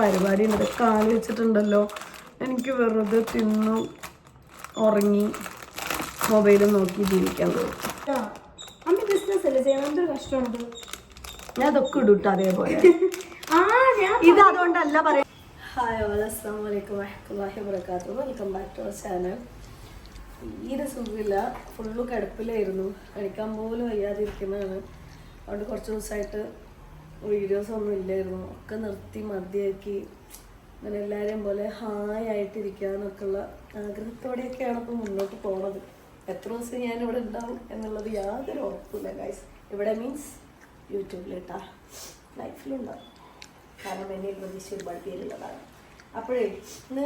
പരിപാടി ഉണ്ട് കാൽ വെച്ചിട്ടുണ്ടല്ലോ. എനിക്ക് വെറുതെ തിന്നു ഉറങ്ങി മൊബൈലും നോക്കി ജീവിക്കാൻ തോന്നും. ബിസിനസ് അല്ലേ? ചെയ്യണം എന്തൊരു കഷ്ടമുണ്ട്? ഞാൻ അതൊക്കെ ഇടുട്ടോ അതേപോലെ. ഇത് അതുകൊണ്ടല്ല പറയാം ഹായ് ഓൾ അസ്സാം വലൈക്കും വഹ്മത്തുള്ളാഹി വബറകാതുഹു welcome back to our channel തീരെ സുഖമില്ല. ഫുള്ള് കിടപ്പിലായിരുന്നു. കഴിക്കാൻ പോലും വയ്യാതിരിക്കുന്നതാണ്. അതുകൊണ്ട് കുറച്ച് ദിവസമായിട്ട് വീഡിയോസ് ഒന്നും ഇല്ലായിരുന്നു. ഒക്കെ നിർത്തി മതിയാക്കി. അങ്ങനെ എല്ലാവരെയും പോലെ ഹായ് ആയിട്ടിരിക്കുക എന്നൊക്കെയുള്ള ആഗ്രഹത്തോടെയൊക്കെയാണ് ഇപ്പോൾ മുന്നോട്ട് പോണത്. എത്ര ദിവസം ഞാൻ ഇവിടെ ഉണ്ടാവും എന്നുള്ളത് യാതൊരു ഉറപ്പില്ല ഗൈസ് ഇവിടെ മീൻസ് യൂട്യൂബിലിട്ടാ. ലൈഫിലുണ്ടാവും കാരണം എന്നെ പ്രതീക്ഷ ഒരുപാട് പേരുള്ളതാണ്. അപ്പോഴേ ഇന്ന്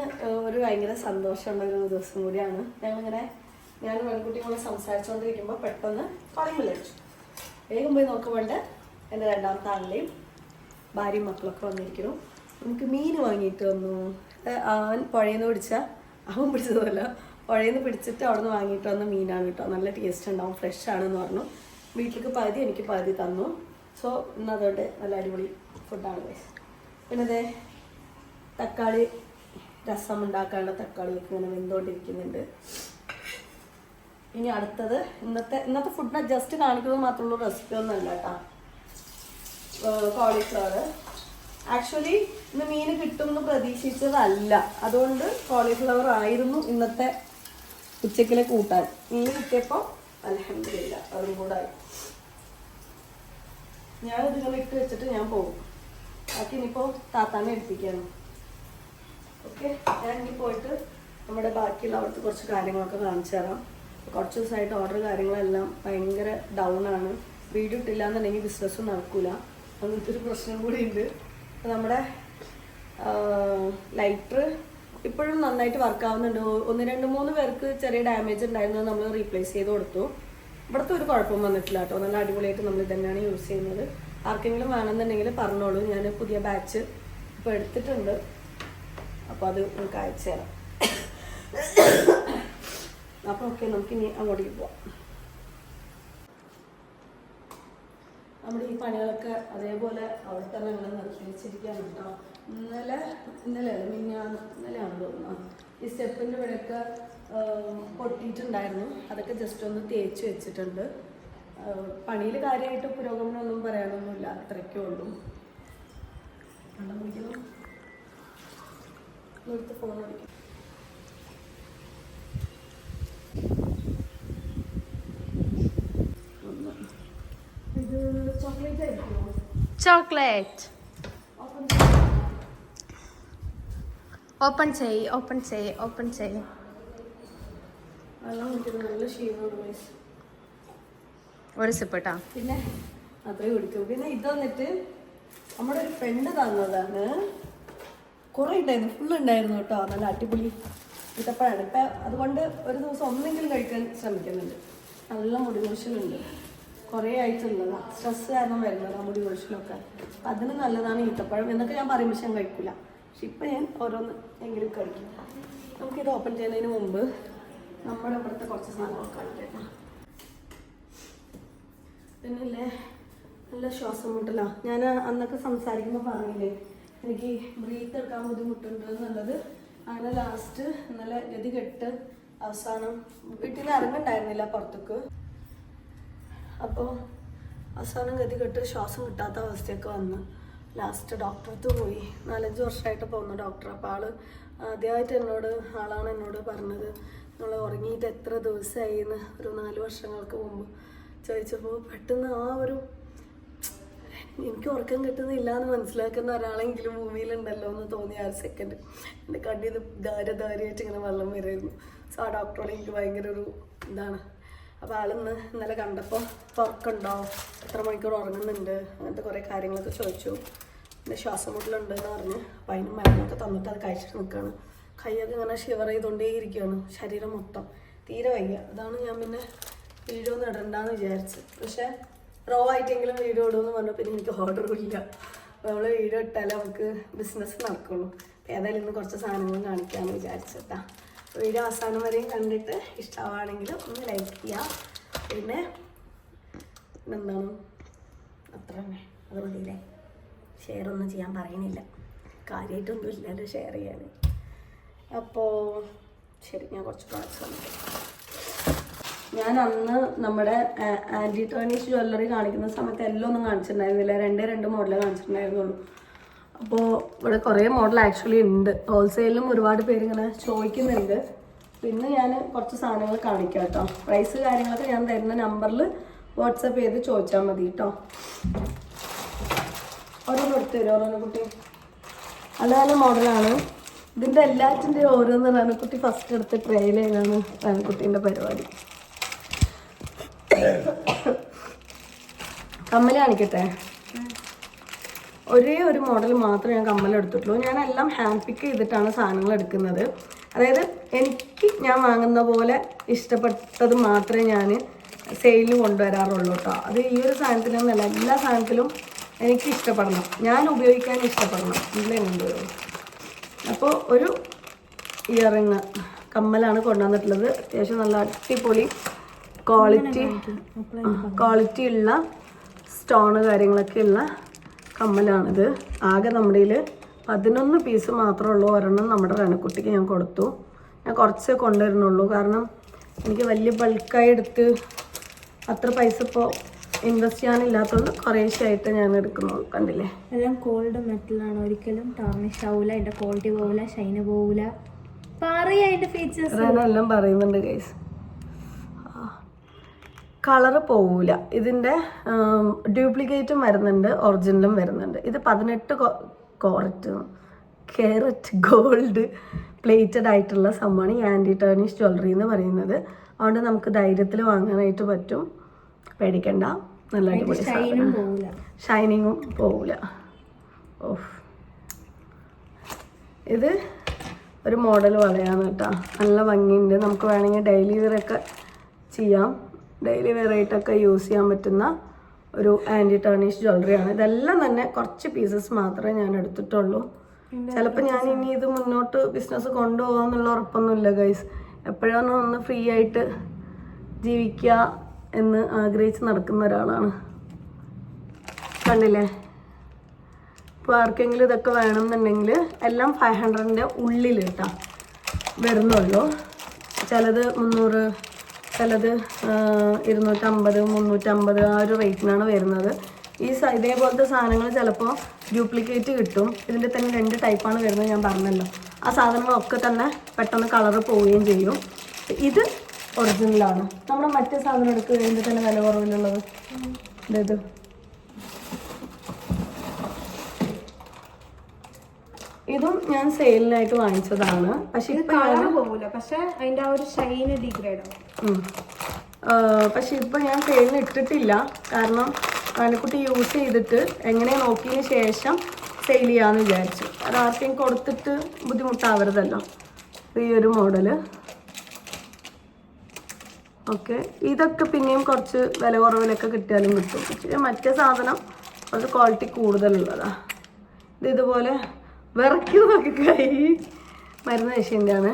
ഒരു ഭയങ്കര സന്തോഷമുള്ള ഒരു ദിവസം കൂടിയാണ്. ഞങ്ങളിങ്ങനെ ഞാൻ പെൺകുട്ടികളെ സംസാരിച്ചുകൊണ്ടിരിക്കുമ്പോൾ പെട്ടെന്ന് പറയുമ്പോൾ വിളിച്ചു വേഗം പോയി നോക്കുമ്പോണ്ട് എന്റെ രണ്ടാമത്തെ ആളിലെയും ഭാര്യയും മക്കളൊക്കെ വന്നിരിക്കുന്നു. നമുക്ക് മീൻ വാങ്ങിയിട്ട് വന്നു. ആൻ പുഴയിൽ പിടിച്ച അവൻ പിടിച്ചതല്ല പുഴയിൽ പിടിച്ചിട്ട് അവിടെ നിന്ന് വാങ്ങിയിട്ട് വന്ന മീനാണ് കേട്ടോ. നല്ല ടേസ്റ്റ് ഉണ്ടാവും ഫ്രഷ് ആണെന്ന് പറഞ്ഞു. വീട്ടിലേക്ക് പകുതി എനിക്ക് പകുതി തന്നു. സോ ഇന്ന് അതുകൊണ്ട് നല്ല അടിപൊളി ഫുഡാണ് പിന്നെ അതെ തക്കാളി രസം ഉണ്ടാക്കാനുള്ള തക്കാളിയൊക്കെ ഇങ്ങനെ വെന്തുകൊണ്ടിരിക്കുന്നുണ്ട്. ഇനി അടുത്തത് ഇന്നത്തെ ഇന്നത്തെ ഫുഡിനെ ജസ്റ്റ് കാണിക്കുന്നത് മാത്രമുള്ള റെസിപ്പി ഒന്നും അല്ല കേട്ടോ. കോളിഫ്ലവർ ആക്ച്വലി ഇന്ന് മീൻ കിട്ടുമെന്ന് പ്രതീക്ഷിച്ചതല്ല. അതുകൊണ്ട് കോളിഫ്ലവർ ആയിരുന്നു ഇന്നത്തെ ഉച്ചക്കിലെ കൂട്ടാൻ. മീൻ കിട്ടിയപ്പോൾ അലഹമില്ല അതും കൂടെ ഞാൻ ഇതിങ്ങനെ ഇട്ട് വെച്ചിട്ട് ഞാൻ പോകും. ബാക്കി ഇനിയിപ്പോൾ താത്താനെ എടുപ്പിക്കാണ് ഓക്കെ ഞാൻ ഇനി പോയിട്ട് നമ്മുടെ ബാക്കിയുള്ള അവിടുത്തെ കുറച്ച് കാര്യങ്ങളൊക്കെ കാണിച്ചു തരാം. കുറച്ച് ദിവസമായിട്ട് ഓർഡർ കാര്യങ്ങളെല്ലാം ഭയങ്കര ഡൗൺ ആണ്. വീട് ഇട്ടില്ല എന്നുണ്ടെങ്കിൽ ബിസിനസ്സും നടക്കൂല. അങ്ങനത്തെ ഒരു പ്രശ്നം കൂടി ഉണ്ട് നമ്മുടെ ലൈറ്റർ ഇപ്പോഴും നന്നായിട്ട് വർക്ക് ആവുന്നുണ്ട്. ഒന്ന് രണ്ട് മൂന്ന് പേർക്ക് ചെറിയ ഡാമേജ് ഉണ്ടായിരുന്നത് നമ്മൾ റീപ്ലേസ് ചെയ്ത് കൊടുത്തു. ഇവിടുത്തെ ഒരു കുഴപ്പം വന്നിട്ടില്ല കേട്ടോ. നല്ല അടിപൊളിയായിട്ട് നമ്മൾ ഇതന്നെയാണ് യൂസ് ചെയ്യുന്നത്. ആർക്കെങ്കിലും വേണമെന്നുണ്ടെങ്കിൽ പറഞ്ഞോളൂ. ഞാൻ പുതിയ ബാച്ച് ഇപ്പോൾ എടുത്തിട്ടുണ്ട്. അപ്പോൾ അത് നമുക്ക് അയച്ചു തരാം. അപ്പോൾ ഓക്കെ നമുക്ക് ഇനി അങ്ങോട്ടേക്ക് പോവാം. നമ്മുടെ ഈ പണികളൊക്കെ അതേപോലെ അവിടെ തന്നെ ഞങ്ങൾ നിർത്തി വെച്ചിരിക്കുകയാണ് കേട്ടോ. ഇന്നലെ ഇന്നലെ മിന്നാന്ന് ഇന്നലെയാണ് തോന്നുന്നു. ഈ സ്റ്റെപ്പിന്റെ ഇവിടെയൊക്കെ പൊട്ടിയിട്ടുണ്ടായിരുന്നു. അതൊക്കെ ജസ്റ്റ് ഒന്ന് തേച്ച് വെച്ചിട്ടുണ്ട്. പണിയിൽ കാര്യമായിട്ട് പുരോഗമനമൊന്നും പറയാനൊന്നുമില്ല. അത്രയ്ക്കേ ഉള്ളൂ. കണ്ടം പിടിക്കുന്നു എടുത്ത് ഫോൺ അടിക്കും ഒന്ന്. ഇത് ചോക്ലേറ്റ് ഓപ്പൺ ചെയ് ഓപ്പൺ ചെയ് ഓപ്പൺ ചെയ്. ഒരു സിപ്പ് കേട്ടോ പിന്നെ അതേ കുടിക്കും. പിന്നെ ഇത് വന്നിട്ട് നമ്മുടെ ഒരു ഫ്രണ്ട് തന്നതാണ്. കുറേ ഉണ്ടായിരുന്നു ഫുൾ ഉണ്ടായിരുന്നു കേട്ടോ. നല്ല അടിപൊളി ഇതപ്പോഴാണ് ഇപ്പം അതുകൊണ്ട് ഒരു ദിവസം ഒന്നെങ്കിലും കഴിക്കാൻ ശ്രമിക്കുന്നുണ്ട്. നല്ല മുടി കൊഴിച്ചിലുണ്ട് കുറേ ആയിട്ടുള്ളതാണ് സ്ട്രെസ് കാരണം വരുന്നതാണ് മുടി കൊഴിച്ചിലൊക്കെ അപ്പം അതിന് നല്ലതാണ് ഈത്തപ്പഴം എന്നൊക്കെ ഞാൻ പറയും പക്ഷെ ഞാൻ കഴിക്കില്ല പക്ഷെ ഇപ്പം ഞാൻ ഓരോന്ന് എങ്കിലും കഴിക്കും. നമുക്കിത് ഓപ്പൺ ചെയ്യുന്നതിന് മുമ്പ് നമ്മുടെ ഇവിടുത്തെ കുറച്ച് സാധനങ്ങളൊക്കെ കാണിക്കാം പിന്നില്ലേ? നല്ല ശ്വാസം മുട്ടലാ ഞാൻ അന്നൊക്കെ സംസാരിക്കുമ്പോൾ പറഞ്ഞില്ലേ എനിക്ക് ബ്രീത്ത് എടുക്കാൻ ബുദ്ധിമുട്ടുണ്ട് എന്നുള്ളത്. അങ്ങനെ ലാസ്റ്റ് ഇന്നലെ ഗതി കെട്ട് അവസാനം വീട്ടിൽ ഇറങ്ങണ്ടായിരുന്നില്ല പുറത്തേക്ക്. അപ്പോൾ അവസാനം ഗതി കെട്ട് ശ്വാസം കിട്ടാത്ത അവസ്ഥയൊക്കെ വന്നു. ലാസ്റ്റ് ഡോക്ടറത്ത് പോയി. നാലഞ്ച് വർഷമായിട്ട് പോകുന്ന ഡോക്ടർ അപ്പോൾ ആൾ ആദ്യമായിട്ട് എന്നോട് ആളാണ് എന്നോട് പറഞ്ഞത് നിങ്ങൾ ഉറങ്ങിയിട്ട് എത്ര ദിവസമായി? എന്ന് ഒരു നാല് വർഷങ്ങൾക്ക് മുമ്പ് ചോദിച്ചപ്പോൾ പെട്ടെന്ന് ആ ഒരു എനിക്ക് ഉറക്കം കിട്ടുന്നില്ല എന്ന് മനസ്സിലാക്കുന്ന ഒരാളെങ്കിലും ഭൂമിയിലുണ്ടല്ലോ എന്ന് തോന്നി ആ സെക്കൻഡ് എന്റെ കണ്ണിൽ നിന്ന് ധാര ധാരയായിട്ട് ഇങ്ങനെ വെള്ളം വരുമായിരുന്നു സോ ആ ഡോക്ടറോട് എനിക്ക് ഭയങ്കര ഒരു ഇതാണ്. അപ്പോൾ ആളിന്ന് ഇന്നലെ കണ്ടപ്പോൾ ഉറക്കുണ്ടോ? എത്ര മണിക്കൂർ ഉറങ്ങുന്നുണ്ട്? അങ്ങനത്തെ കുറേ കാര്യങ്ങളൊക്കെ ചോദിച്ചു. പിന്നെ ശ്വാസം മുട്ടലുണ്ട് എന്ന് പറഞ്ഞ്. അപ്പോൾ അതിന് മരുന്നൊക്കെ തന്നിട്ട് അത് കഴിച്ചിട്ട് നിൽക്കുകയാണ് കൈയൊക്കെ ഇങ്ങനെ ഷിവർ ചെയ്തുകൊണ്ടേയിരിക്കുകയാണ് ശരീരം മൊത്തം. തീരെ വയ്യ. അതാണ് ഞാൻ പിന്നെ വീഡിയോ ഒന്നും ഇടണ്ടെന്ന് വിചാരിച്ചു. പക്ഷേ റോ ആയിട്ടെങ്കിലും വീഡിയോ ഇടുമെന്ന് പറഞ്ഞപ്പോൾ പിന്നെ എനിക്ക് ഓർഡറും ഇല്ല. നമ്മൾ വീഡിയോ ഇട്ടാലേ നമുക്ക് ബിസിനസ് നടക്കുള്ളൂ. ഏതായാലും ഇന്ന് കുറച്ച് സാധനങ്ങൾ കാണിക്കാമെന്ന് വിചാരിച്ചിട്ടാ വീഡിയോ അവസാനം വരെയും കണ്ടിട്ട് ഇഷ്ടമാണെങ്കിൽ ഒന്ന് ലൈക്ക് ചെയ്യുക പിന്നെ എന്താണ്? അത്ര തന്നെ. അത് മതിയില്ലേ ഷെയർ ഒന്നും ചെയ്യാൻ പറയുന്നില്ല. കാര്യമായിട്ടൊന്നും ഇല്ലല്ലോ ഷെയർ ചെയ്യാൻ. അപ്പോൾ ശരി ഞാൻ കുറച്ച് കാണിക്കാം ഞാൻ അന്ന് നമ്മുടെ ആന്റി ടേണീസ് ജ്വല്ലറി കാണിക്കുന്ന സമയത്ത് എല്ലാം ഒന്നും കാണിച്ചിട്ടുണ്ടായിരുന്നില്ല. രണ്ടേ രണ്ട് മോഡലേ കാണിച്ചിട്ടുണ്ടായിരുന്നുള്ളൂ. അപ്പോൾ ഇവിടെ കുറേ മോഡൽ ആക്ച്വലി ഉണ്ട്. ഹോൾസെയിലും ഒരുപാട് പേര് ഇങ്ങനെ ചോദിക്കുന്നുണ്ട്. പിന്നെ ഞാൻ കുറച്ച് സാധനങ്ങൾ കാണിക്കാം കേട്ടോ പ്രൈസ് കാര്യങ്ങളൊക്കെ ഞാൻ തരുന്ന നമ്പറിൽ വാട്സപ്പ് ചെയ്ത് ചോദിച്ചാൽ മതി കേട്ടോ ഓരോന്ന് എടുത്തു തരും ഓരോന്ന് കുട്ടി നല്ല നല്ല മോഡലാണ് ഇതിന്റെ എല്ലാറ്റിന്റെയും ഓരോന്ന് റാനക്കുട്ടി ഫസ്റ്റ് എടുത്ത് ട്രെയിൽ ചെയ്താണ് റാനക്കുട്ടീന്റെ പരിപാടി. കമ്മൽ കാണിക്കട്ടെ? ഒരേ ഒരു മോഡൽ മാത്രമേ ഞാൻ കമ്മൽ എടുത്തിട്ടുള്ളൂ. ഞാൻ എല്ലാം ഹാൻഡ് പിക്ക് ചെയ്തിട്ടാണ് സാധനങ്ങൾ എടുക്കുന്നത്. അതായത് എനിക്ക് ഞാൻ വാങ്ങുന്ന പോലെ ഇഷ്ടപ്പെട്ടത് മാത്രമേ ഞാൻ സെയിലിന് കൊണ്ടുവരാറുള്ളൂ കേട്ടോ അത് ഈ ഒരു സാധനത്തിലൊന്നല്ല എല്ലാ സാധനത്തിലും എനിക്ക് ഇഷ്ടപ്പെടണം. ഞാൻ ഉപയോഗിക്കാൻ ഇഷ്ടപ്പെടണം. ഇല്ലേ കൊണ്ടുവരും അപ്പോൾ ഒരു ഇയറിങ് കമ്മലാണ് കൊണ്ടുവന്നിട്ടുള്ളത്. അത്യാവശ്യം നല്ല അടിപൊളി ക്വാളിറ്റി ക്വാളിറ്റി ഉള്ള സ്റ്റോണ് കാര്യങ്ങളൊക്കെ ഉള്ള കമ്മലാണിത്. ആകെ നമ്മുടെ കയ്യിൽ പതിനൊന്ന് പീസ് മാത്രമേ ഉള്ളൂ. ഒരെണ്ണം നമ്മുടെ റണക്കുട്ടിക്ക് ഞാൻ കൊടുത്തു. ഞാൻ കുറച്ച് കൊണ്ടുവരുന്നുള്ളൂ. കാരണം എനിക്ക് വലിയ ബൾക്കായി എടുത്ത് അത്ര പൈസ ഇപ്പോൾ ഇൻവെസ്റ്റ് ചെയ്യാനില്ലാത്തതുകൊണ്ട് കുറേശ്ശായിട്ട് ഞാൻ എടുക്കുന്നുള്ളൂ കണ്ടില്ലേ? എല്ലാം കോൾഡ് മെറ്റലാണ് ഒരിക്കലും ടാർണിഷ് ആവൂല. അതിന്റെ ക്വാളിറ്റി പോവില്ല ഷൈന് പോവില്ല പറയാ അതിന്റെ ഫീച്ചേഴ്സ് എല്ലാം പറയുന്നുണ്ട് ഗൈസ് കളറ് പോവില്ല ഇതിന്റെ ഡ്യൂപ്ലിക്കേറ്റും വരുന്നുണ്ട് ഒറിജിനലും വരുന്നുണ്ട്. ഇത് പതിനെട്ട് കോററ്റ് കേരറ്റ് ഗോൾഡ് പ്ലേറ്റഡ് ആയിട്ടുള്ള സംഭവമാണ് ഈ ആന്റി ടേണിഷ് ജ്വല്ലറി എന്ന് പറയുന്നത്. അതുകൊണ്ട് നമുക്ക് ധൈര്യത്തിൽ വാങ്ങാനായിട്ട് പറ്റും. പേടിക്കണ്ട. നല്ല അടിപൊളി ഷൈനിങ്ങും പോവില്ല ഓഫ് ഇത് ഒരു മോഡൽ വളയാണ് കേട്ടോ. നല്ല ഭംഗിയുണ്ട്. നമുക്ക് വേണമെങ്കിൽ ഡെയിലി വെയറൊക്കെ ചെയ്യാം. ഡെയിലി വെയറായിട്ടൊക്കെ യൂസ് ചെയ്യാൻ പറ്റുന്ന ഒരു ആന്റി ടേണിഷ് ജ്വല്ലറിയാണ് ഇതെല്ലാം തന്നെ കുറച്ച് പീസസ് മാത്രമേ ഞാൻ എടുത്തിട്ടുള്ളൂ. ചിലപ്പോൾ ഞാൻ ഇനി ഇത് മുന്നോട്ട് ബിസിനസ് കൊണ്ടുപോകാമെന്നുള്ള ഉറപ്പൊന്നുമില്ല ഗൈസ് എപ്പോഴാണ് ഒന്ന് ഫ്രീ ആയിട്ട് ജീവിക്കുക എന്ന് ആഗ്രഹിച്ച് നടക്കുന്ന ഒരാളാണ്. കണ്ടില്ലേ? ഇപ്പോൾ ആർക്കെങ്കിലും ഇതൊക്കെ വേണമെന്നുണ്ടെങ്കിൽ എല്ലാം ഫൈവ് ഹൺഡ്രഡിന്റെ ഉള്ളിൽ കേട്ടോ വരുന്നുള്ളൂ. ചിലത് മുന്നൂറ് ചിലത് ഇരുന്നൂറ്റമ്പത് മുന്നൂറ്റമ്പത് ആ ഒരു റേറ്റിനാണ് വരുന്നത്. ഈ ഇതേപോലത്തെ സാധനങ്ങൾ ചിലപ്പോൾ ഡ്യൂപ്ലിക്കേറ്റ് കിട്ടും. ഇതിന്റെ തന്നെ രണ്ട് ടൈപ്പാണ് വരുന്നത് ഞാൻ പറഞ്ഞല്ലോ. ആ സാധനങ്ങളൊക്കെ തന്നെ പെട്ടെന്ന് കളറ് പോവുകയും ചെയ്യും. ഇത് ഒറിജിനലാണ്. നമ്മുടെ മറ്റേ സാധനം എടുക്കുക കഴിയുമ്പോൾ തന്നെ വില കുറവിലുള്ളത്. ഇത്. ഇതും ഞാൻ സെയിലിനായിട്ട് വാങ്ങിച്ചതാണ്. പക്ഷെ പക്ഷെ അതിന്റെ ആ ഒരു ഷൈന് ഡിഗ്രേഡ്. പക്ഷെ ഇപ്പൊ ഞാൻ സെയിലിന് ഇട്ടിട്ടില്ല കാരണം ആനക്കുട്ടി യൂസ് ചെയ്തിട്ട് എങ്ങനെ നോക്കിയതിന് ശേഷം സെയിൽ ചെയ്യാന്ന് വിചാരിച്ചു. അത് ആർക്കെങ്കിലും കൊടുത്തിട്ട് ബുദ്ധിമുട്ടാവരുതല്ലോ. ഈ ഒരു മോഡൽ. ഓക്കെ. ഇതൊക്കെ പിന്നെയും കുറച്ച് വില കുറവിലൊക്കെ കിട്ടിയാലും കിട്ടും. പക്ഷേ മറ്റേ സാധനം കുറച്ച് ക്വാളിറ്റി കൂടുതലുള്ളതാ. ഇത് ഇതുപോലെ വിറയ്ക്കുന്നതൊക്കെ കൈ. മരുന്ന് കഴിച്ചതിന്റെയാണ്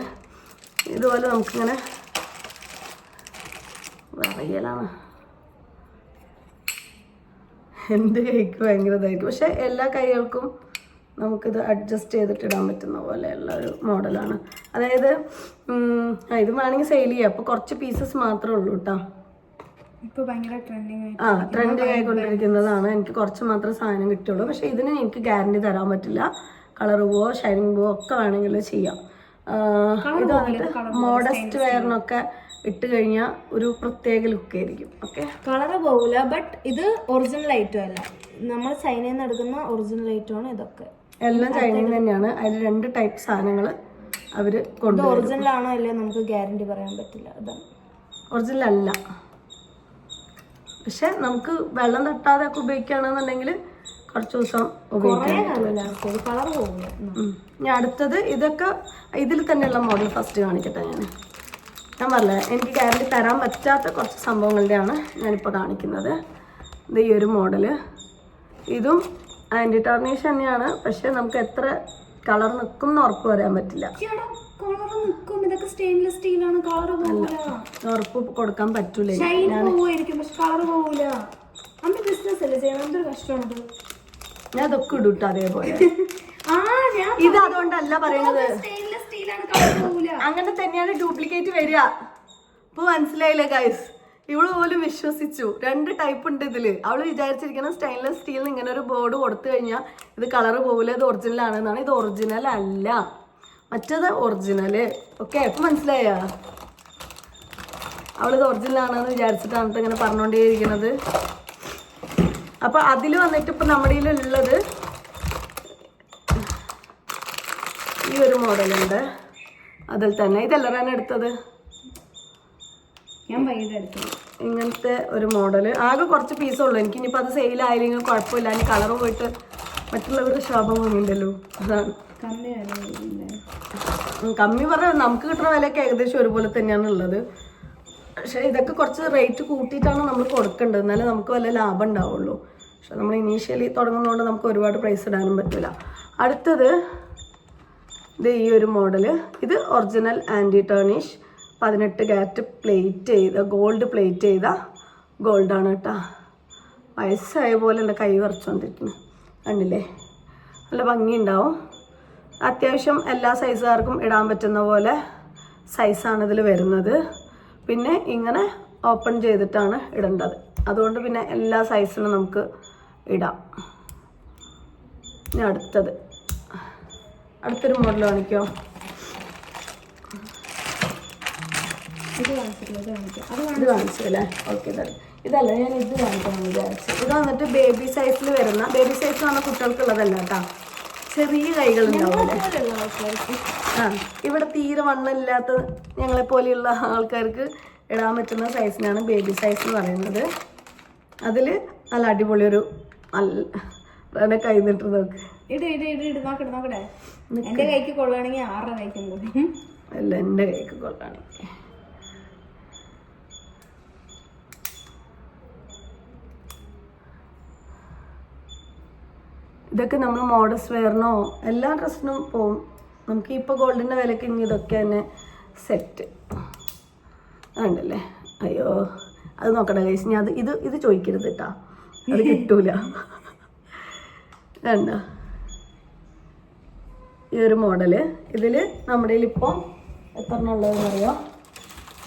ഇതുപോലെ നമുക്കിങ്ങനെ വിറയലാണ്. എന്റെ കൈക്ക് ഭയങ്കര ഇതായിരിക്കും. പക്ഷെ എല്ലാ കൈകൾക്കും നമുക്കിത് അഡ്ജസ്റ്റ് ചെയ്തിട്ട് ഇടാൻ പറ്റുന്ന പോലെയുള്ള ഒരു മോഡലാണ്. അതായത് ഇത് വേണമെങ്കിൽ സെയിൽ ചെയ്യാം. അപ്പോൾ കുറച്ച് പീസസ് മാത്രമേ ഉള്ളൂ കേട്ടോ ആ ട്രെൻഡിങ് ആയിക്കൊണ്ടിരിക്കുന്നതാണ്. എനിക്ക് കുറച്ച് മാത്രം സാധനം കിട്ടുള്ളൂ പക്ഷേ ഇതിന് എനിക്ക് ഗ്യാരണ്ടി തരാൻ പറ്റില്ല. കളർ പോവോ ഷൈനിങ് പോവോ ഒക്കെ വേണമെങ്കിൽ ചെയ്യാം ഇത് വന്നിട്ട് മോഡസ്റ്റ് വെയറിനൊക്കെ ഇട്ട് കഴിഞ്ഞാൽ ഒരു പ്രത്യേക ലുക്ക് ആയിരിക്കും. ഓക്കെ കളർ പോകില്ല ബട്ട് ഇത് ഒറിജിനൽ ഐറ്റം അല്ല നമ്മൾ ചൈനയിൽ നിന്ന് എടുക്കുന്ന ഒറിജിനൽ ഐറ്റം ആണ് ഇതൊക്കെ. എല്ലാം ചൈനയിൽ തന്നെയാണ്. അതിൽ രണ്ട് ടൈപ്പ് സാധനങ്ങൾ അവർ കൊണ്ട് ഒറിജിനൽ ആണോ അല്ലേ നമുക്ക് ഗ്യാരണ്ടി പറയാൻ പറ്റില്ല അതാണ്. ഒറിജിനൽ അല്ല. പക്ഷെ നമുക്ക് വെള്ളം തട്ടാതെ ഒക്കെ ഉപയോഗിക്കുകയാണെന്നുണ്ടെങ്കിൽ കുറച്ച് ദിവസം. ഞാൻ അടുത്തത് ഇതൊക്കെ ഇതിൽ തന്നെയുള്ള മോഡൽ ഫസ്റ്റ് കാണിക്കട്ടെ ഞാൻ ഞാൻ പറഞ്ഞില്ലേ എനിക്ക് ഗ്യാരണ്ടി തരാൻ പറ്റാത്ത കുറച്ച് സംഭവങ്ങളുടെയാണ് ഞാനിപ്പോൾ കാണിക്കുന്നത്. ഇത് ഈ ഒരു മോഡൽ ഇതും ആന്റി ടർണീഷ് തന്നെയാണ്. പക്ഷെ നമുക്ക് എത്ര കളർ നിൽക്കും എന്ന് ഉറപ്പ് പറയാൻ പറ്റില്ല. ഉറപ്പ് കൊടുക്കാൻ പറ്റൂലേ. ബിസിനസ് അല്ലേ? ചെയ്യണം എന്തൊരു കഷ്ടമാണത് ഞാൻ ഇതൊക്കെ ഇടും അതേപോലെ. ഇത് അതുകൊണ്ടല്ല പറയുന്നത്. അങ്ങനെ തന്നെയാണ് ഡ്യൂപ്ലിക്കേറ്റ് വരിക. ഇപ്പൊ മനസ്സിലായില്ലേ ഗൈസ് ഇവൾ പോലും വിശ്വസിച്ചു. രണ്ട് ടൈപ്പ് ഉണ്ട് ഇതിൽ. അവൾ വിചാരിച്ചിരിക്കണം സ്റ്റെയിൻലെസ് സ്റ്റീലിന് ഇങ്ങനെ ഒരു ബോർഡ് കൊടുത്തു കഴിഞ്ഞാൽ ഇത് കളർ പോകില്ല ഇത് ഒറിജിനൽ ആണെന്നാണ് ഇത് ഒറിജിനൽ അല്ല. മറ്റേത് ഒറിജിനൽ ഓക്കെ അപ്പൊ മനസ്സിലായ? അവളിത് ഒറിജിനൽ ആണെന്ന് വിചാരിച്ചിട്ടാണ് ട്ടോ ഇങ്ങനെ പറഞ്ഞുകൊണ്ടേയിരിക്കുന്നത് അപ്പൊ അതിൽ വന്നിട്ട് ഇപ്പൊ നമ്മുടെ ഉള്ളത് ഈ ഒരു മോഡലുണ്ട്. അതിൽ തന്നെ. ഇതെല്ലാം എടുത്തത്? ഞാൻ വൈകിട്ട് എടുത്തു. ഇങ്ങനത്തെ ഒരു മോഡൽ. ആകെ കുറച്ച് പീസേ ഉള്ളൂ. എനിക്ക് ഇനിയിപ്പോൾ അത് സെയിൽ സെയിലായില്ലെങ്കിൽ കുഴപ്പമില്ല. ഇനി കളർ പോയിട്ട് മറ്റുള്ളവരുടെ ശോഭം വന്നിട്ടുണ്ടല്ലോ അതാണ്. കമ്മി കമ്മി പറയാം നമുക്ക് കിട്ടുന്ന വിലയൊക്കെ ഏകദേശം ഒരുപോലെ തന്നെയാണ് ഉള്ളത് പക്ഷേ ഇതൊക്കെ കുറച്ച് റേറ്റ് കൂട്ടിയിട്ടാണ് നമ്മൾ കൊടുക്കേണ്ടത്. എന്നാലേ നമുക്ക് വല്ല ലാഭം ഉണ്ടാവുള്ളൂ. പക്ഷെ നമ്മൾ ഇനീഷ്യലി തുടങ്ങുന്നതുകൊണ്ട് നമുക്ക് ഒരുപാട് പ്രൈസ് ഇടാനും പറ്റില്ല അടുത്തത് ഇത് ഈ ഒരു മോഡൽ ഇത് ഒറിജിനൽ ആന്റി ടേണിഷ് പതിനെട്ട് ഗാറ്റ് പ്ലേറ്റ് ചെയ്ത ഗോൾഡ് പ്ലേറ്റ് ചെയ്ത ഗോൾഡാണ് കേട്ടോ. വയസ്സായ പോലെ എന്റെ കൈ വരച്ചുകൊണ്ടിരിക്കുന്നു കണ്ടില്ലേ? നല്ല ഭംഗിയുണ്ടാവും. അത്യാവശ്യം എല്ലാ സൈസുകാർക്കും ഇടാൻ പറ്റുന്ന പോലെ സൈസാണ് ഇതിൽ വരുന്നത്. പിന്നെ ഇങ്ങനെ ഓപ്പൺ ചെയ്തിട്ടാണ് ഇടേണ്ടത്. അതുകൊണ്ട് പിന്നെ എല്ലാ സൈസിലും നമുക്ക് ഇടാം. ഇനി അടുത്തത്. അടുത്തൊരു മോഡൽ കാണിക്കോ? ഇത് കാണിച്ചല്ലേ ഓക്കെ ഇതല്ല ഇതല്ല ഞാൻ ഇത് കാണിക്കാമെന്ന് വിചാരിച്ചു. ഇത് വന്നിട്ട് ബേബി സൈസിൽ വരുന്ന ബേബി സൈസ് വന്ന പറഞ്ഞാൽ കുട്ടികൾക്കുള്ളതല്ല കേട്ടോ. ചെറിയ കൈകൾ ഉണ്ടാവില്ലേ ആ. ഇവിടെ തീരെ വണ്ണമില്ലാത്ത ഞങ്ങളെ പോലെയുള്ള ആൾക്കാർക്ക് ഇടാൻ പറ്റുന്ന സൈസിനാണ് ബേബി സൈസ് എന്ന് പറയുന്നത്. അതിൽ നല്ല അടിപൊളി ഒരു നല്ല കൈ നിട്ട് നോക്ക്. ഇട് ഇട് ഇട് ഇട്. നോക്കട്ടെ നോക്കട്ടെ. എന്റെ കൈക്ക് കൊള്ളുകയാണെങ്കിൽ ആറര കൈക്കും അല്ല എന്റെ കൈക്ക് കൊള്ളാണ് ഇതൊക്കെ നമ്മൾ മോഡസ് വെയറിനോ എല്ലാ ഡ്രസ്സിനും പോവും. നമുക്ക് ഇപ്പോൾ ഗോൾഡിന്റെ വിലക്ക് ഇനി ഇതൊക്കെ തന്നെ സെറ്റ് ഉണ്ടല്ലേ അയ്യോ അത് നോക്കട്ടെ കഴിച്ച് ഞാൻ അത് ഇത് ഇത് ചോദിക്കരുത് കേട്ടോ അത് കിട്ടൂല. കണ്ടോ? ഈ ഒരു മോഡൽ ഇതിൽ നമ്മുടെ ഇപ്പോൾ എത്ര എണ്ണം ഉള്ളതെന്ന് അറിയാം?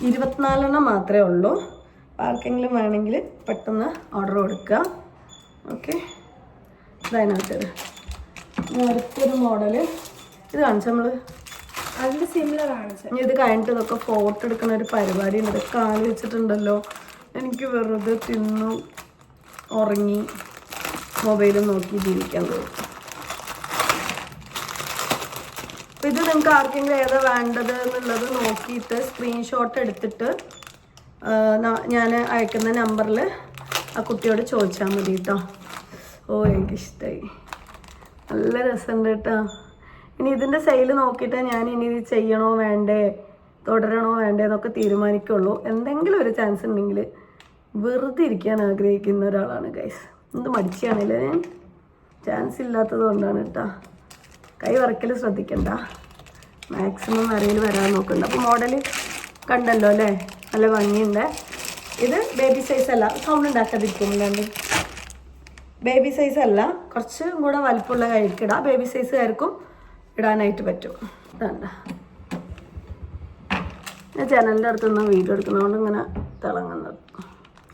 ഇരുപത്തിനാലെണ്ണം മാത്രമേ ഉള്ളൂ. ആർക്കെങ്കിലും വേണമെങ്കിൽ പെട്ടെന്ന് ഓർഡർ കൊടുക്കുക ഓക്കെ ഇതതിനകത്തത് ഇനി അടുത്തൊരു മോഡൽ ഇത് കാണിച്ചു നമ്മൾ അതിന്റെ സിമിലർ കാണിച്ചു ഇത് കഴിഞ്ഞിട്ട് ഇതൊക്കെ ഫോട്ടോ എടുക്കുന്ന ഒരു പരിപാടി ഉണ്ട് ഇതൊക്കെ കാൽ വെച്ചിട്ടുണ്ടല്ലോ. എനിക്ക് വെറുതെ തിന്നു ഉറങ്ങി മൊബൈൽ നോക്കി ജീവിക്കാൻ തോന്നും. അപ്പം ഇത് നിങ്ങൾക്ക് ആർക്കെങ്കിലും ഏതാ വേണ്ടത് എന്നുള്ളത് നോക്കിയിട്ട് സ്ക്രീൻഷോട്ട് എടുത്തിട്ട് ഞാൻ അയക്കുന്ന നമ്പറിൽ ആ കുട്ടിയോട് ചോദിച്ചാൽ മതി കേട്ടോ ഓ എനിക്കിഷ്ടമായി നല്ല രസമുണ്ട് കേട്ടോ. ഇനി ഇതിന്റെ സെയിൽ നോക്കിയിട്ട് ഞാൻ ഇനി ഇത് ചെയ്യണോ വേണ്ടേ തുടരണോ വേണ്ടേ എന്നൊക്കെ തീരുമാനിക്കുള്ളൂ. എന്തെങ്കിലും ഒരു ചാൻസ് ഉണ്ടെങ്കിൽ വെറുതെ ഇരിക്കാൻ ആഗ്രഹിക്കുന്ന ഒരാളാണ് ഗൈസ് എന്ത് മടിച്ചാണല്ലേ? ഞാൻ ചാൻസ് ഇല്ലാത്തത് കൊണ്ടാണ് കേട്ടോ. കൈ വറക്കൽ ശ്രദ്ധിക്കണ്ട. മാക്സിമം അറിയിൽ വരാൻ നോക്കുന്നുണ്ട് അപ്പോൾ മോഡൽ കണ്ടല്ലോ അല്ലേ? നല്ല ഭംഗിയുണ്ട്. ഇത് ബേബി സൈസ് അല്ല. സൗണ്ട് ഉണ്ടാക്കാതിരിക്കുന്നുണ്ട് ബേബി സൈസ് അല്ല. കുറച്ചും കൂടെ വലിപ്പമുള്ള കൈക്ക് ഇടാം. ബേബി സൈസുകാർക്കും ഇടാനായിട്ട് പറ്റും. ഞാൻ ജനലിന്റെ അടുത്ത് നിന്ന് വീഡിയോ എടുക്കുന്നതുകൊണ്ട് ഇങ്ങനെ തിളങ്ങുന്നത്.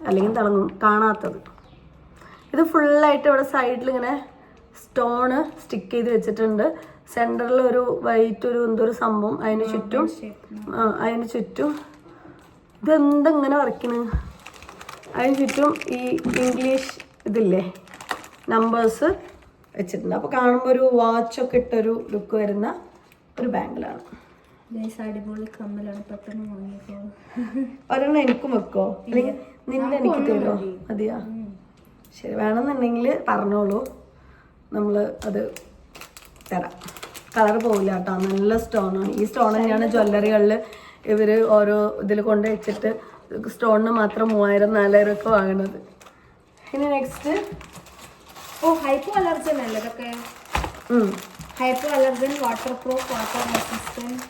അല്ലെങ്കിൽ തിളങ്ങും. കാണാത്തത്. ഇത് ഫുള്ളായിട്ട് ഇവിടെ സൈഡിൽ ഇങ്ങനെ സ്റ്റോണ് സ്റ്റിക്ക് ചെയ്ത് വെച്ചിട്ടുണ്ട്. സെന്ററിൽ ഒരു വൈറ്റ് ഒരു എന്തൊരു സംഭവം അതിന് ചുറ്റും. അതിന് ചുറ്റും. ഇതെന്തെങ്ങനെ വരയ്ക്കണ്? അതിന് ചുറ്റും ഈ ഇംഗ്ലീഷ് ഇതില്ലേ? നമ്പേഴ്സ് വെച്ചിട്ടുണ്ട്. അപ്പോൾ കാണുമ്പോൾ ഒരു വാച്ചൊക്കെ ഇട്ടൊരു ലുക്ക് വരുന്ന ഒരു ബാങ്കിലാണ് അടിപൊളി കമ്മലാണ്. പെട്ടെന്ന് ഒരെണ്ണം എനിക്കും വെക്കോ? അല്ലെങ്കിൽ നിന്നെ എനിക്ക് തരുമോ? മതിയാ? ശരി വേണമെന്നുണ്ടെങ്കിൽ പറഞ്ഞോളൂ. നമ്മൾ അത് തരാം. കളർ പോവില്ല കേട്ടോ. നല്ല സ്റ്റോണാണ് ഈ സ്റ്റോൺ തന്നെയാണ് ജ്വല്ലറികളിൽ ഇവർ ഓരോ ഇതിൽ കൊണ്ട് വെച്ചിട്ട് സ്റ്റോണിന് മാത്രം മൂവായിരം നാലായിരം ഒക്കെ വാങ്ങുന്നത്. ഇനി നെക്സ്റ്റ് ഓ ഹൈപ്പോ അലർജൻ അല്ലേ ഇതൊക്കെ? Hypo allergen waterproof water resistant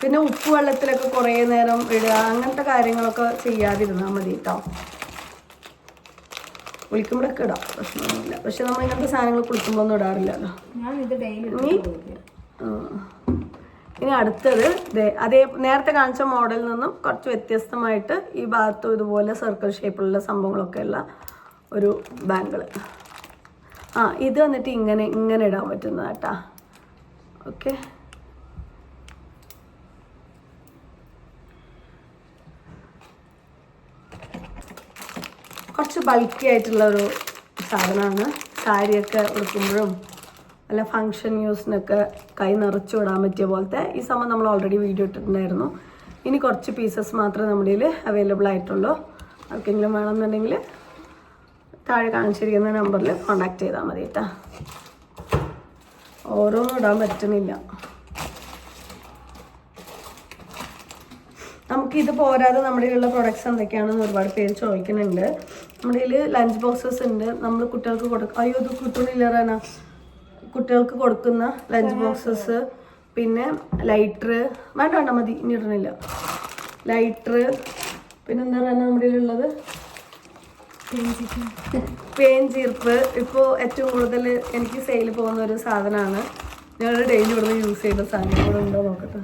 പിന്നെ ഉപ്പ് വെള്ളത്തിലൊക്കെ കുറേ നേരം ഇടുക അങ്ങനത്തെ കാര്യങ്ങളൊക്കെ ചെയ്യാതിരുന്നാൽ മതി കേട്ടോ കുളിക്കുമ്പോഴൊക്കെ ഇടാം പ്രശ്നമൊന്നുമില്ല. പക്ഷെ നമ്മൾ ഇങ്ങനത്തെ സാധനങ്ങൾ കുളിക്കുമ്പോൾ ഒന്നും ഇടാറില്ലല്ലോ. ഇനി അടുത്തത് അതേ നേരത്തെ കാണിച്ച മോഡലിൽ നിന്നും കുറച്ച് വ്യത്യസ്തമായിട്ട് ഈ ഭാഗത്തും ഇതുപോലെ സർക്കിൾ ഷേപ്പിലുള്ള സംഭവങ്ങളൊക്കെ ഉള്ള ഒരു ബാങ്കിൾ ആ ഇത് വന്നിട്ട് ഇങ്ങനെ ഇങ്ങനെ ഇടാൻ പറ്റുന്ന കേട്ടാ ഓക്കെ കുറച്ച് ബൾക്കി ആയിട്ടുള്ള ഒരു സാധനമാണ്. സാരിയൊക്കെ ഉടുക്കുമ്പോഴും അല്ല ഫങ്ഷൻ യൂസിനൊക്കെ കൈ നിറച്ചു വിടാൻ പറ്റിയ പോലത്തെ ഈ സമയം നമ്മൾ ഓൾറെഡി വീഡിയോ ഇട്ടിട്ടുണ്ടായിരുന്നു. ഇനി കുറച്ച് പീസസ് മാത്രമേ നമ്മുടെ അവൈലബിൾ ആയിട്ടുള്ളൂ. ആർക്കെങ്കിലും വേണമെന്നുണ്ടെങ്കിൽ താഴെ കാണിച്ചിരിക്കുന്ന നമ്പറിൽ കോണ്ടാക്ട് ചെയ്താൽ മതി കേട്ടോ ഓരോന്നും ഇടാൻ പറ്റുന്നില്ല. ഇത് പോരാതെ നമ്മുടെ ഉള്ള പ്രൊഡക്ട്സ് എന്തൊക്കെയാണെന്ന് ഒരുപാട് പേര് ചോദിക്കുന്നുണ്ട്. നമ്മുടെ കയ്യിൽ ലഞ്ച് ബോക്സസ് ഉണ്ട്. നമ്മൾ കുട്ടികൾക്ക് കൊടുക്കും അയ്യോ ഇത് കിട്ടുന്നില്ല കുട്ടികൾക്ക് കൊടുക്കുന്ന ലഞ്ച് ബോക്സസ് പിന്നെ ലൈറ്റർ വേണ്ട വേണ്ട മതി. ഇനി ഇടണില്ല. ലൈറ്റർ പിന്നെന്താ പറയുക നമ്മുടെ കയ്യിലുള്ളത്? പേൻ ചീർപ്പ്. ഇപ്പോൾ ഏറ്റവും കൂടുതൽ എനിക്ക് സെയിൽ പോകുന്ന ഒരു സാധനമാണ്. ഞങ്ങൾ ഡെയിലി ഇവിടുന്ന് യൂസ് ചെയ്ത സാധനം ഇവിടെ ഉണ്ടോ നോക്കട്ടെ.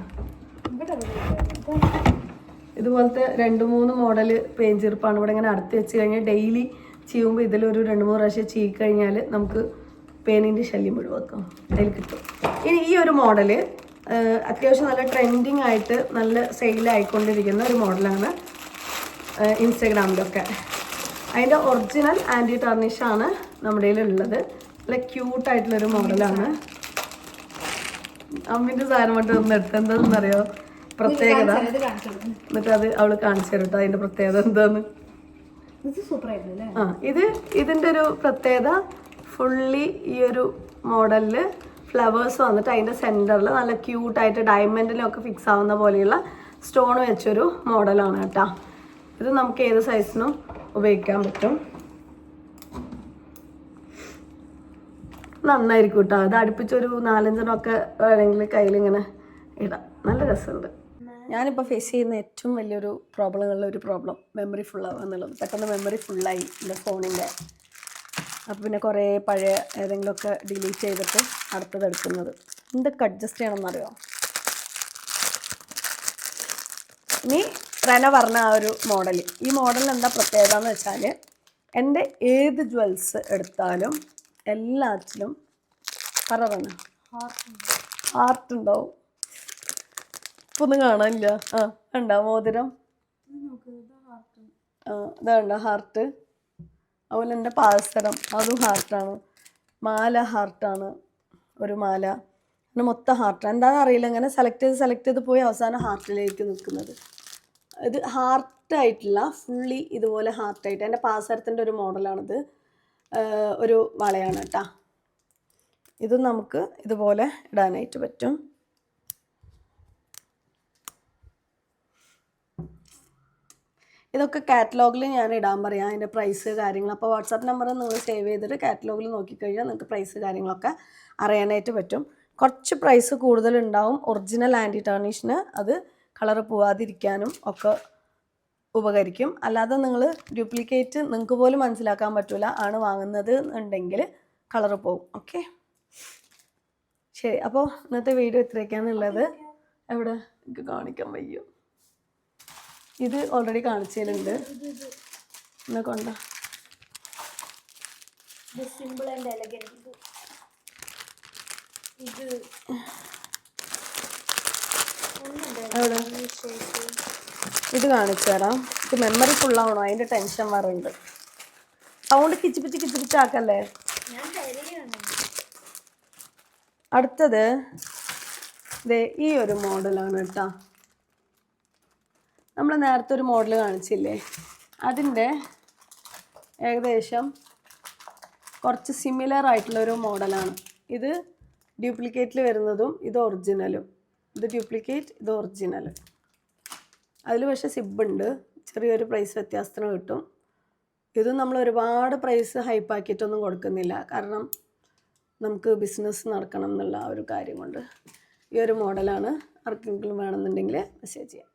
ഇതുപോലത്തെ രണ്ട് മൂന്ന് മോഡൽ പെയിൻ ചെറുപ്പാണ് ഇവിടെ ഇങ്ങനെ അടുത്ത് വെച്ച് കഴിഞ്ഞാൽ ഡെയിലി ചെയ്യുമ്പോൾ ഇതിലൊരു രണ്ട് മൂന്ന് പ്രാവശ്യം ചീ കഴിഞ്ഞാൽ നമുക്ക് പേനിന്റെ ശല്യം ഒഴിവാക്കാം. അതിൽ കിട്ടും. ഇനി ഈ ഒരു മോഡൽ അത്യാവശ്യം നല്ല ട്രെൻഡിങ് ആയിട്ട് നല്ല സെയിലായിക്കൊണ്ടിരിക്കുന്ന ഒരു മോഡലാണ് ഇൻസ്റ്റഗ്രാമിലൊക്കെ അതിന്റെ ഒറിജിനൽ ആന്റി ടർണിഷാണ് നമ്മുടെ കയ്യിലുള്ളത്. നല്ല ക്യൂട്ടായിട്ടുള്ളൊരു മോഡലാണ്. അമ്മിന്റെ സാധനം കൊണ്ട് ഒന്ന് എടുത്ത് എന്താണെന്നറിയോ പ്രത്യേകത. എന്നിട്ട് അത് അവൾ കാണിച്ചു തരും കേട്ടോ അതിന്റെ പ്രത്യേകത എന്താന്ന്. ആ ഇത് ഇതിന്റെ ഒരു പ്രത്യേകത. ഫുള്ളി ഈ ഒരു മോഡലിൽ ഫ്ലവേഴ്സ് വന്നിട്ട് അതിന്റെ സെന്ററിൽ നല്ല ക്യൂട്ടായിട്ട് ഡയമണ്ടിലൊക്കെ ഫിക്സ് ആവുന്ന പോലെയുള്ള സ്റ്റോൺ വെച്ചൊരു മോഡലാണ് കേട്ടോ. ഇത് നമുക്ക് ഏത് സൈസിനും ഉപയോഗിക്കാൻ പറ്റും. നന്നായിരിക്കും കേട്ടോ. അത് അടുപ്പിച്ചൊരു നാലഞ്ചെണ്ണമൊക്കെ വേണമെങ്കിൽ കയ്യിലിങ്ങനെ ഇടാം. നല്ല രസമുണ്ട്. ഞാനിപ്പോൾ ഫേസ് ചെയ്യുന്ന ഏറ്റവും വലിയൊരു പ്രോബ്ലങ്ങളിൽ ഒരു പ്രോബ്ലം മെമ്മറി ഫുള്ളാവുക എന്നുള്ളത്. പെട്ടെന്ന് മെമ്മറി ഫുള്ളായി എന്റെ ഫോണിന്റെ അപ്പോൾ പിന്നെ കുറേ പഴയ ഏതെങ്കിലുമൊക്കെ ഡിലീറ്റ് ചെയ്തിട്ട് അടുത്തത് എടുക്കുന്നത്. എന്തൊക്കെ അഡ്ജസ്റ്റ് ചെയ്യണമെന്നറിയോ? ഇനി റെന പറഞ്ഞ ആ ഒരു മോഡൽ ഈ മോഡലിന് എന്താ പ്രത്യേകത എന്ന് വെച്ചാൽ എന്റെ ഏത് ജ്വൽസ് എടുത്താലും എല്ലാത്തിലും പറ ഹാർട്ട് ഉണ്ടാവും. ഇപ്പൊ ഒന്നും കാണാനില്ല. ആ ഉണ്ടോ മോതിരം? ആ ഇതുണ്ടോ ഹാർട്ട് അതുപോലെ എന്റെ പാസരം അതും ഹാർട്ടാണ് മാല ഹാർട്ടാണ് ഒരു മാല. പിന്നെ മൊത്തം ഹാർട്ടാണ് എന്താണെന്ന് അറിയില്ല. ഇങ്ങനെ സെലക്ട് ചെയ്ത് സെലക്ട് ചെയ്ത് പോയി അവസാനം ഹാർട്ടിലേക്ക് നിൽക്കുന്നത്. ഇത് ഹാർട്ടായിട്ടുള്ള ഫുള്ളി ഇതുപോലെ ഹാർട്ടായിട്ട് എന്റെ പാസരത്തിന്റെ ഒരു മോഡലാണിത്. ഒരു വളയാണ് കേട്ടോ ഇത് നമുക്ക് ഇതുപോലെ ഇടാനായിട്ട് പറ്റും. ഇതൊക്കെ കാറ്റലോഗിൽ ഞാൻ ഇടാൻ പറയാം. അതിന്റെ പ്രൈസ് കാര്യങ്ങൾ. അപ്പോൾ വാട്സാപ്പ് നമ്പർ നിങ്ങൾ സേവ് ചെയ്തിട്ട് കാറ്റലോഗിൽ നോക്കിക്കഴിഞ്ഞാൽ നിങ്ങൾക്ക് പ്രൈസ് കാര്യങ്ങളൊക്കെ അറിയാനായിട്ട് പറ്റും. കുറച്ച് പ്രൈസ് കൂടുതലുണ്ടാവും. ഒറിജിനൽ ആന്റി ടേർണിഷിന് അത് കളർ പോവാതിരിക്കാനും ഒക്കെ ഉപകരിക്കും. അല്ലാതെ നിങ്ങൾ ഡ്യൂപ്ലിക്കേറ്റ് നിങ്ങൾക്ക് പോലും മനസ്സിലാക്കാൻ പറ്റില്ല ആണ് വാങ്ങുന്നത് എന്നുണ്ടെങ്കിൽ കളർ പോവും. ഓക്കെ ശരി. അപ്പോൾ ഇന്നത്തെ വീഡിയോ ഇത്രയൊക്കെയാണുള്ളത്. എവിടെ? എനിക്ക് കാണിക്കാൻ വയ്യോ. ഇത് ഓൾറെഡി കാണിച്ചതിലുണ്ട്. എന്നൊക്കെ ഇത് സിമ്പിൾ ആൻഡ് എലഗന്റ് ഇത് ഇത് കാണിച്ചു തരാം ഇത് മെമ്മറി ഫുള്ളാവണോ അതിന്റെ ടെൻഷൻ പറയുന്നുണ്ട് സൗണ്ട് കിച്ചിപ്പിച്ച് കിച്ചിപ്പിച്ചാക്കല്ലേ അടുത്തത് ഈ ഒരു മോഡലാണ് കേട്ടോ. നമ്മൾ നേരത്തെ ഒരു മോഡൽ കാണിച്ചില്ലേ? അതിന്റെ ഏകദേശം കുറച്ച് സിമിലർ ആയിട്ടുള്ള ഒരു മോഡലാണ് ഇത് ഡ്യൂപ്ലിക്കേറ്റിൽ വരുന്നതും ഇത് ഒറിജിനലും ഇത് ഡ്യൂപ്ലിക്കേറ്റ് ഇത് ഒറിജിനൽ അതിൽ പക്ഷേ സിബ് ഉണ്ട്. ചെറിയൊരു പ്രൈസ് വ്യത്യാസത്തിന് കിട്ടും. ഇതും നമ്മൾ ഒരുപാട് പ്രൈസ് ഹൈപ്പാക്കിയിട്ടൊന്നും കൊടുക്കുന്നില്ല. കാരണം നമുക്ക് ബിസിനസ് നടക്കണം എന്നുള്ള ഒരു കാര്യം കൊണ്ട് ഈ ഒരു മോഡലാണ് ആർക്കെങ്കിലും വേണമെന്നുണ്ടെങ്കിൽ മെസ്സേജ് ചെയ്യാം.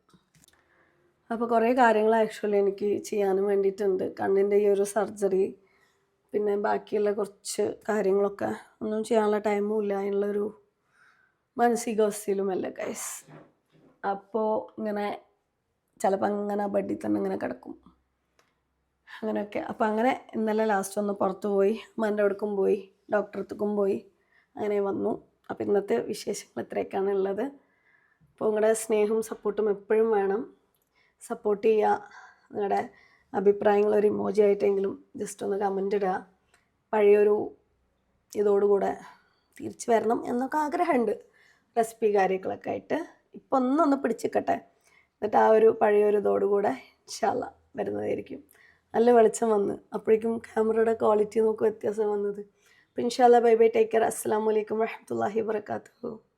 അപ്പോൾ കുറേ കാര്യങ്ങൾ ആക്ച്വലി എനിക്ക് ചെയ്യാനും വേണ്ടിയിട്ടുണ്ട്. കണ്ണിന്റെ ഈ ഒരു സർജറി പിന്നെ ബാക്കിയുള്ള കുറച്ച് കാര്യങ്ങളൊക്കെ ഒന്നും ചെയ്യാനുള്ള ടൈമും ഇല്ല. അതിനുള്ളൊരു മാനസികാവസ്ഥയിലുമല്ല ഗൈസ് അപ്പോൾ ഇങ്ങനെ ചിലപ്പോൾ അങ്ങനെ ബെഡിൽ തന്നെ ഇങ്ങനെ കിടക്കും. അങ്ങനെയൊക്കെ. അപ്പോൾ അങ്ങനെ ഇന്നലെ ലാസ്റ്റ് ഒന്ന് പുറത്ത് പോയി അമ്മേന്റെ അടുക്കും പോയി ഡോക്ടറെ അടുത്തേക്കും പോയി അങ്ങനെ വന്നു. അപ്പോൾ ഇന്നത്തെ വിശേഷങ്ങൾ ഇത്രയൊക്കെയാണ് ഉള്ളത്. അപ്പോൾ നിങ്ങളുടെ സ്നേഹവും സപ്പോർട്ടും എപ്പോഴും വേണം. സപ്പോർട്ട് ചെയ്യുക. നിങ്ങളുടെ അഭിപ്രായങ്ങൾ ഒരു ഇമോജി ആയിട്ടെങ്കിലും ജസ്റ്റ് ഒന്ന് കമന്റ് ഇടുക. പഴയൊരു ഇതോടുകൂടെ തിരിച്ചു വരണം എന്നൊക്കെ ആഗ്രഹമുണ്ട്. റെസിപ്പി കാര്യങ്ങളൊക്കെ ആയിട്ട് ഇപ്പം ഒന്നൊന്ന് പിടിച്ചിക്കട്ടെ. എന്നിട്ട് ആ ഒരു പഴയൊരു ഇതോടുകൂടെ ഇൻഷാല്ല വരുന്നതായിരിക്കും. നല്ല വെളിച്ചം വന്ന്. അപ്പോഴേക്കും ക്യാമറയുടെ ക്വാളിറ്റി നോക്കും വ്യത്യാസം വന്നത്. അപ്പം ഇൻഷാല്ല ബൈ ബൈ ടേക്ക് കെയർ. അസ്സാം വലൈക്കും വരഹമുല്ലാഹി വാബർക്കാത്തു